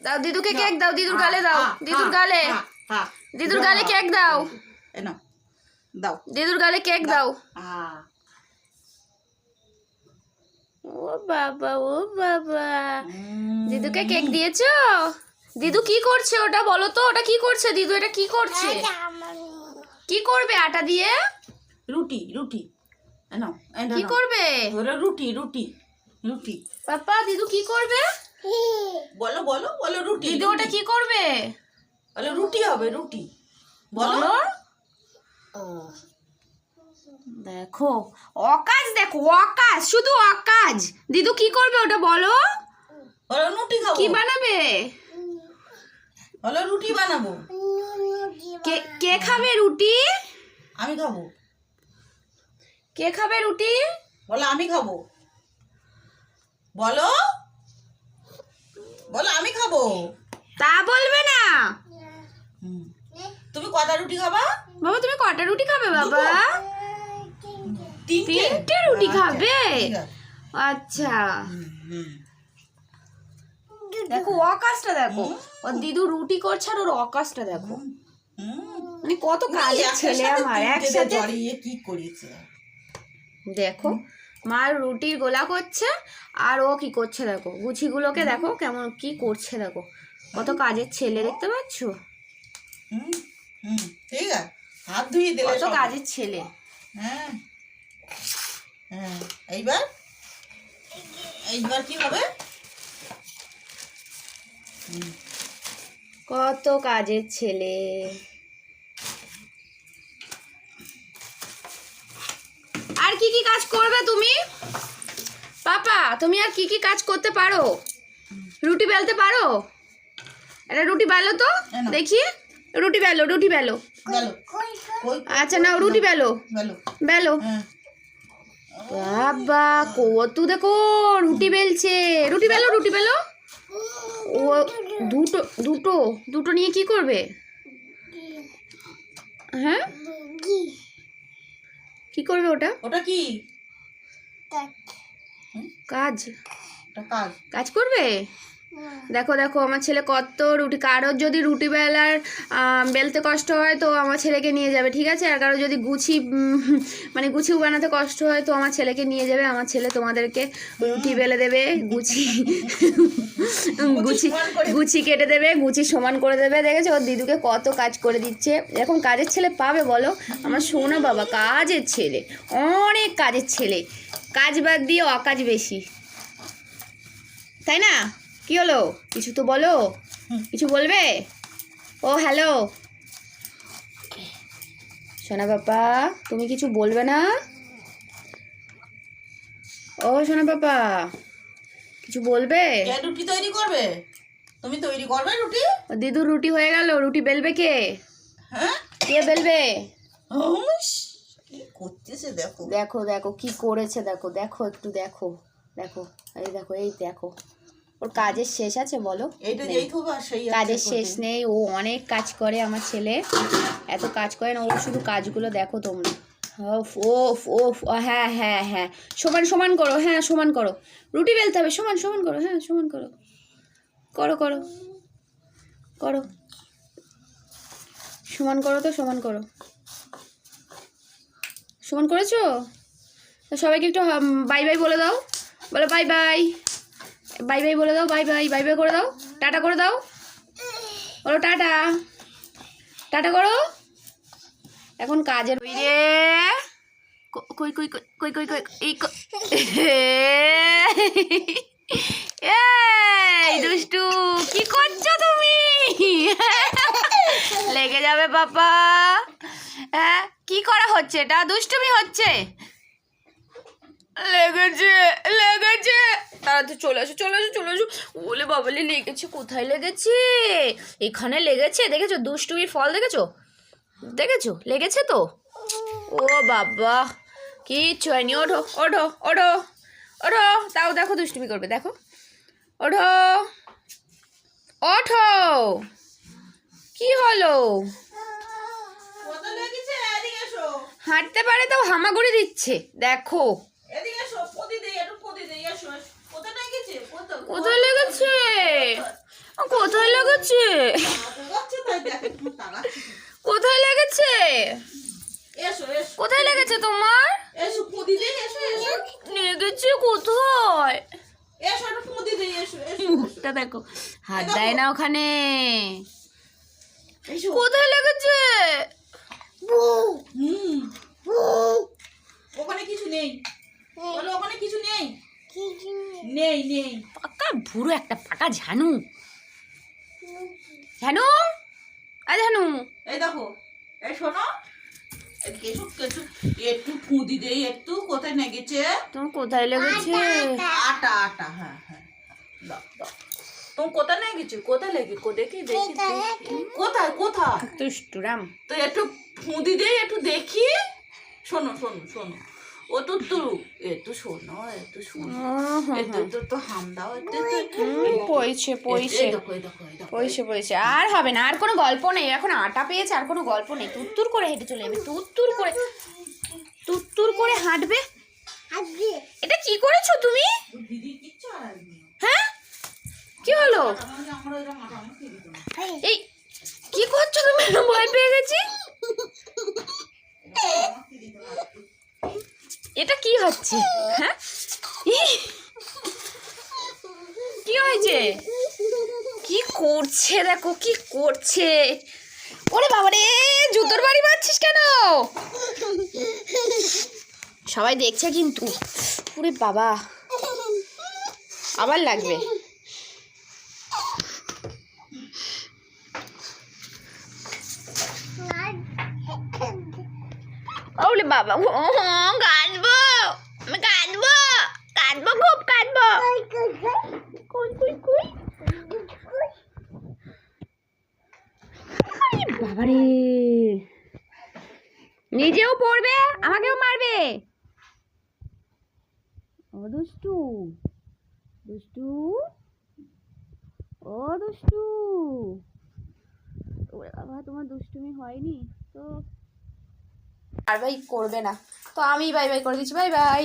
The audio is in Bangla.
দাও দিদুকে কেক দাও দিদুর গালে দাও দিদুর গালে। দিদুর গালে কেক দাও। এ দাও। দিদুর গালে কেক দাও। ও বাবা ও বাবা। দিদুকে কেক দিয়েছ? দিদু কি করছে ওটা বলো তো ওটা কি করছে? দিদু এটা কি করছে? কি করবে আটা দিয়ে? রুটি রুটি। কি করবে? রুটি রুটি রুটি। পাপা দিদু কি করবে? বলো বলো বলো রুটি। দিদু ওটা কি করবে? বলো রুটি হবে রুটি। বলো। দেখো অকাজ দেখো অকাজ শুধু অকাজ। দিদু কি করবে ওটা বলো? বলো রুটি খাব। কি বানাবে? বলো রুটি বানাবো। কে কে খাবে রুটি? আমি খাব। কে খাবে রুটি? বলো আমি খাব। বলো। বলো আমি খাব। তা বলবে না। তুমি কটা রুটি খাবা? বাবা তুমি কটা রুটি খাবে বাবা? তিনটে? রুটি খাবে? আচ্ছা। হুম, হুম। দেখো অকাজটা দেখো। ও দিদু রুটি করছে আর ওর অকাজটা দেখো। মানে কত কাজের ছেলে আমার একসাথে কি করেছে? দেখো। মা রুটির গোলা করছে আর ও কি করছে দেখো? গুছিগুলোকে দেখো কেমন কি করছে দেখো। কত কাজের ছেলে দেখতে পাচ্ছ? ঠিক আছে। হাত ধুয়ে দিলে কত কাজের ছেলে। হ্যাঁ হ্যাঁ এইবার? এইবার কি হবে? কত কাজের ছেলে। কি কি কাজ করবে তুমি? পাপা তুমি আর কি কি কাজ করতে পারো? রুটি বেলতে পারো? এটা রুটি বেলো তো দেখি। রুটি বেলো রুটি বেলো। আচ্ছা না রুটি বেলো। বেলো। হ্যাঁ। বাবা কত দেখো রুটি বেলছে। রুটি বেলো রুটি বেলো। ও দুটো দুটো দুটো নিয়ে কি করবে হ্যাঁ কি করবে ওটা? ওটা কি? কাজ। ওটা কাজ। কাজ করবে? দেখো দেখো, আমার ছেলে কত রুটি, কারোর যদি রুটি বেলার বেলতে কষ্ট হয় তো আমার ছেলেকে নিয়ে যাবে, ঠিক আছে? আর কারোর যদি গুছি মানে গুছিও বানাতে কষ্ট হয় তো আমার ছেলেকে নিয়ে যাবে, আমার ছেলে তোমাদেরকে রুটি বেলে দেবে, গুছি গুছি গুছি কেটে দেবে, গুছি সমান করে দেবে, দেখেছ? ওর দিদুকে কত কাজ করে দিচ্ছে। এরকম কাজের ছেলে পাবে, বলো? আমার সোনা বাবা, কাজের ছেলে, অনেক কাজের ছেলে। কাজ বাদ দিয়ে অকাজ বেশি। তাই না? কি হলো? কিছু তো বলো। কিছু বলবে? ও হ্যালো সোনা বাবা তুমি কিছু বলবে না? ও সোনা বাবা কিছু বলবে? রুটি তৈরি করবে? তুমি তৈরি করবে রুটি? ও দিদুর রুটি হয়ে গেল রুটি বেলবে কে? হ্যাঁ? কে বেলবে? করতেছে দেখো। দেখো দেখো কি করেছে দেখো দেখো একটু দেখো। দেখো এই দেখো এই দেখো। ওর কাজের শেষ আছে বলো? কাজের শেষ নেই ও অনেক কাজ করে আমার ছেলে। এত কাজ করে না ও শুধু কাজগুলো দেখো তোমরা। ওফ ওফ ওফ হ্যাঁ হ্যাঁ হ্যাঁ। সমান সমান করো হ্যাঁ সমান করো। রুটি বেলতে হবে সমান সমান করো হ্যাঁ সমান করো। করো করো। করো। সমান করো তো সমান করো। সমান করেছ? তো সবাইকে একটু বাই বাই বলে দাও। বলো বাই বাই। বাই বাই বলে দাও, বাই বাই বাই বাই করে দাও। টাটা করে দাও। বলো টাটা। টাটা করো। এখন কাজের ওই রে। কই কই কই কই কই এই এই দুষ্টু, কি করছ তুমি? লেগে যাবে পাপা। হ্যাঁ কি করা হচ্ছে? এটা দুষ্টুমি হচ্ছে। লেগেছে। তাড়াতাড়ি চলে আসো চলে আসো চলে আসো। ওলে বাবলে লেগেছে কোথায় লেগেছে? এখানে লেগেছে দেখেছ? দুষ্টুমির ফল দেখেছ? দেখেছ? লেগেছে তো? ও বাবা কিচ্ছু হয়নি। ওঠো ওঠো ওঠো ওঠো। তাও দেখো দুষ্টুমি করবে দেখো। ওঠো ওঠো। কি হলো? হাঁটতে পারে তাও হামাগুড়ি দিচ্ছে দেখো। এদিকে এসো একটু এসো। কোথায় লেগেছে? কোথায় লেগেছে? কোথায় লেগেছে? কোথায় লেগেছে? তোমার? লেগেছে কোথায়? মুখটা দেখো হাত দেয় না ওখানে। কোথায় লেগেছে? হুম ওখানে কিছু নেই বলো ওখানে কিছু নেই নেই নেই পাকা ভুরো একটা পাকা ঝানু। ঝানু? আ ঝানু। এই দেখো এই শোনো। একটু ফুঁদি দেই একটু। কোথায় তোমার কোথায় লেগেছে? আটা আটা। হ্যাঁ হ্যাঁ। দাও দাও। তুমি কোথায় লেগেছে কোথায় লেগে কো দেখি। কোথায় কোথায়? তো একটু ফুদি দেই একটু দেখি। শোনো শোনো শোনো। ও তো তু একটু শোনো একটু শোনো একটু একটু তো হাম দাও একটু একটু পয়ছে পয়ছে পয়সে পয়সে আর হবে না আর কোনো গল্প নেই এখন আটা পেয়েছে আর কোনো গল্প নেই তুত্তুর করে হেঁটে চলে যাবে তুত্তুর করে তুত্তুর করে হাঁটবে এটা কি করেছ তুমি। হ্যাঁ কি হলো এই কি করছ তুমি ভয় পেয়ে গেছি এটা কি হচ্ছে? হ্যাঁ! কি হয়েছে? কি করছে দেখো, কি করছে? ওরে বাবা রে জুতোর বাড়ি মারছিস কেন? সবাই দেখছে কিন্তু। ওরে বাবা, আবার লাগবে। ওলে বাবা, ও কাঁদবো আমি কাঁদবো কাঁদবো খুব কাঁদবো কুই কুই কুই আরে বাবারে। নিজেও পড়বে, আমাকেও মারবে। ও দুষ্টু দুষ্টু, ও দুষ্টু। ওরে বাবা, তোমার দুষ্টুমি হয়নি তো। আর ভাই করবে না। তো আমি বাই বাই করে দিচ্ছি, বাই বাই।